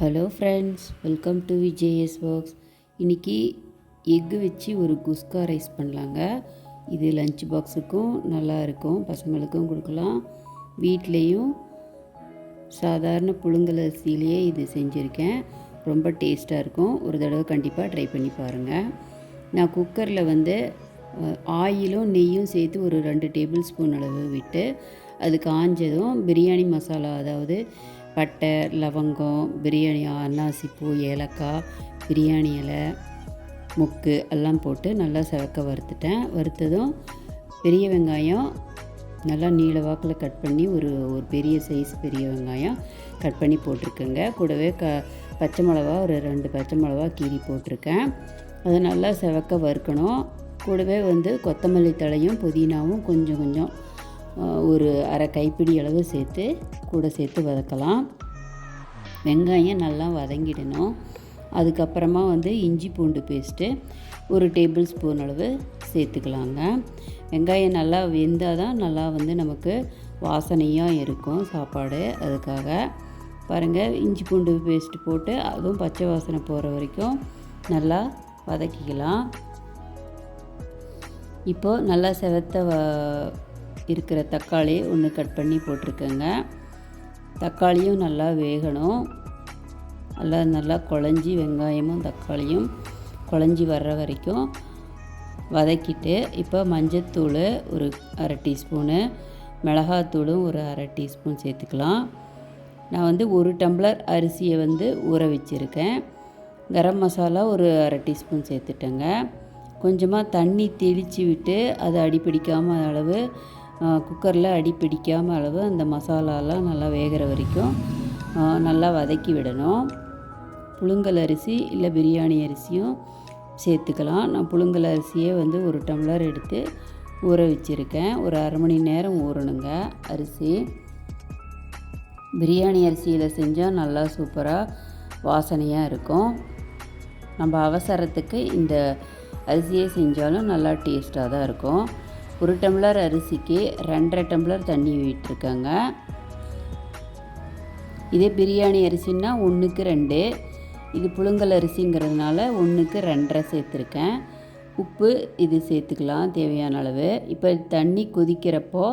Hello friends welcome to VJS works இன்றைக்கி எக்கு வச்சு ஒரு குஸ்கா ரைஸ் பண்ணலாங்க. இது லஞ்ச் பாக்ஸுக்கும் நல்லா இருக்கும். பசங்களுக்கும் கொடுக்கலாம். வீட்லேயும் சாதாரண புழுங்கலரிசியிலேயே இது செஞ்சுருக்கேன். ரொம்ப டேஸ்ட்டாக இருக்கும். ஒரு தடவை கண்டிப்பாக ட்ரை பண்ணி பாருங்கள் நான் குக்கரில் வந்து ஆயிலும் நெய்யும் சேர்த்து ஒரு ரெண்டு டேபிள் ஸ்பூன் அளவு விட்டு அது காஞ்சதும் பிரியாணி மசாலா அதாவது பட்டை லவங்கம் பிரியாணி அன்னாசிப்பூ ஏலக்காய் பிரியாணி இலை முக்கு எல்லாம் போட்டு நல்லா செவக்க வறுத்துட்டேன். வறுத்ததும் பெரிய வெங்காயம் நல்லா நீள வாக்கில் கட் பண்ணி ஒரு ஒரு பெரிய சைஸ் பெரிய வெங்காயம் கட் பண்ணி போட்டிருக்கேங்க. கூடவே க பச்சை மிளகா ஒரு ரெண்டு பச்சை மிளகா கீறி போட்டிருக்கேன். அதை நல்லா செவக்க வறுக்கணும். கூடவே வந்து கொத்தமல்லி தழையும் புதினாவும் கொஞ்சம் கொஞ்சம் ஒரு அரை கைப்பிடி அளவு சேர்த்து கூட சேர்த்து வதக்கலாம். வெங்காயம் நல்லா வதங்கிடணும். அதுக்கப்புறமா வந்து இஞ்சி பூண்டு பேஸ்ட்டு ஒரு டேபிள் ஸ்பூன் அளவு சேர்த்துக்கலாங்க. வெங்காயம் நல்லா வெந்தால் தான் நல்லா வந்து நமக்கு வாசனையாக இருக்கும் சாப்பாடு அதுக்காக. பாருங்கள் இஞ்சி பூண்டு பேஸ்ட்டு போட்டு அதுவும் பச்சை வாசனை போகிற வரைக்கும் நல்லா வதக்கிக்கலாம். இப்போது நல்லா செவத்த வ இருக்கிற தக்காளி ஒன்று கட் பண்ணி போட்டிருக்கேங்க. தக்காளியும் நல்லா வேகணும். நல்லா நல்லா குழஞ்சி வெங்காயமும் தக்காளியும் குழஞ்சி வர்ற வரைக்கும் வதக்கிட்டு இப்போ மஞ்சத்தூள் ஒரு அரை டீஸ்பூனு மிளகாத்தூளும் ஒரு அரை டீஸ்பூன் சேர்த்துக்கலாம். நான் வந்து ஒரு டம்ளர் அரிசியை வந்து ஊற வச்சுருக்கேன். கரம் மசாலா ஒரு அரை டீஸ்பூன் சேர்த்துட்டேங்க. கொஞ்சமாக தண்ணி தெளித்து விட்டு அது அடிப்பிடிக்காமல் அளவு குக்கரில் அடி பிடிக்காம அளவு அந்த மசாலாலாம் நல்லா வேகிற வரைக்கும் நல்லா வதக்கி விடணும். புழுங்கல் அரிசி இல்லை பிரியாணி அரிசியும் சேர்த்துக்கலாம். நான் புழுங்கல் அரிசியே வந்து ஒரு டம்ளர் எடுத்து ஊற வச்சுருக்கேன். ஒரு அரை மணி நேரம் ஊறணுங்க அரிசி. பிரியாணி அரிசியில் செஞ்சால் நல்லா சூப்பராக வாசனையாக இருக்கும். நம்ம அவசரத்துக்கு இந்த அரிசியே செஞ்சாலும் நல்லா டேஸ்ட்டாக தான் இருக்கும். ஒரு டம்ளர் அரிசிக்கு ரெண்டரை டம்ளர் தண்ணி விட்டுருக்கேங்க இதே பிரியாணி அரிசின்னா ஒன்றுக்கு ரெண்டு. இது புழுங்கல் அரிசிங்கிறதுனால ஒன்றுக்கு ரெண்டரை சேர்த்துருக்கேன். உப்பு இது சேர்த்துக்கலாம் தேவையான அளவு. இப்போ தண்ணி கொதிக்கிறப்போ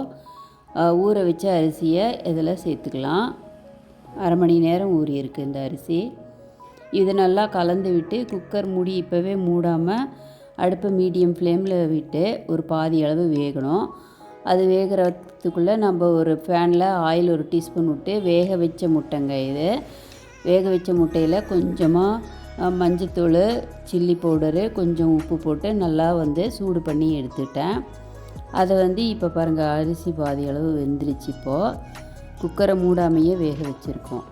ஊற வச்ச அரிசியை இதில் சேர்த்துக்கலாம். அரை மணி நேரம் ஊறிருக்கு இந்த அரிசி. இது நல்லா கலந்து விட்டு குக்கர் மூடி இப்போவே மூடாமல் அடுப்பை மீடியம் ஃப்ளேமில் விட்டு ஒரு பாதி அளவு வேகணும். அது வேகிறதுக்குள்ளே நம்ம ஒரு ஃபேனில் ஆயில் ஒரு டீஸ்பூன் விட்டு வேக வச்ச முட்டைங்க இது. வேக வச்ச முட்டையில் கொஞ்சமாக மஞ்சத்தூள் சில்லி பவுடரு கொஞ்சம் உப்பு போட்டு நல்லா வந்து சூடு பண்ணி எடுத்துட்டேன். அதை வந்து இப்போ பாருங்கள் அரிசி பாதி அளவு வெந்துருச்சு இப்போது குக்கரை மூடாமையே வேக வச்சுருக்கோம்.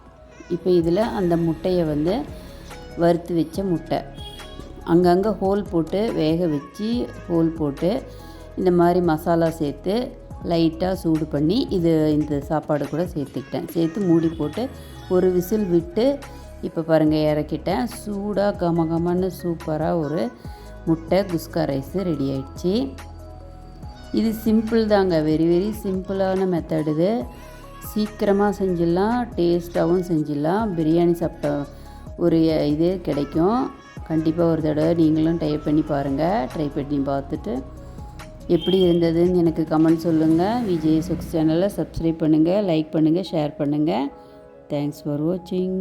இப்போ இதில் அந்த முட்டையை வந்து வறுத்து வச்ச முட்டை. அங்கங்கே ஹோல் போட்டு வேக வச்சு ஹோல் போட்டு இந்த மாதிரி மசாலா சேர்த்து லைட்டாக சூடு பண்ணி இது இந்த சாப்பாடு கூட சேர்த்துக்கிட்டேன். சேர்த்து மூடி போட்டு ஒரு விசில் விட்டு இப்போ பாருங்கள் இறக்கிட்டேன். சூடாக கம கமன்னு சூப்பராக ஒரு முட்டை குஸ்கா ரைஸு ரெடி ஆயிடுச்சு. இது சிம்பிள் தாங்க. வெரி வெரி சிம்பிளான மெத்தட் இது. சீக்கிரமாக செஞ்சிடலாம் டேஸ்ட்டாகவும் செஞ்சிடலாம். பிரியாணி சாப்பிட்ட ஒரு இது கிடைக்கும். கண்டிப்பாக ஒரு தடவை நீங்களும் ட்ரை பண்ணி பாருங்கள் ட்ரை பண்ணி பார்த்துட்டு எப்படி இருந்ததுன்னு எனக்கு கமெண்ட் சொல்லுங்கள் விஜய் சுக்ஸ் சேனலை சப்ஸ்கிரைப் பண்ணுங்கள் லைக் பண்ணுங்கள் ஷேர் பண்ணுங்கள் தேங்க்ஸ் ஃபார் வாட்சிங்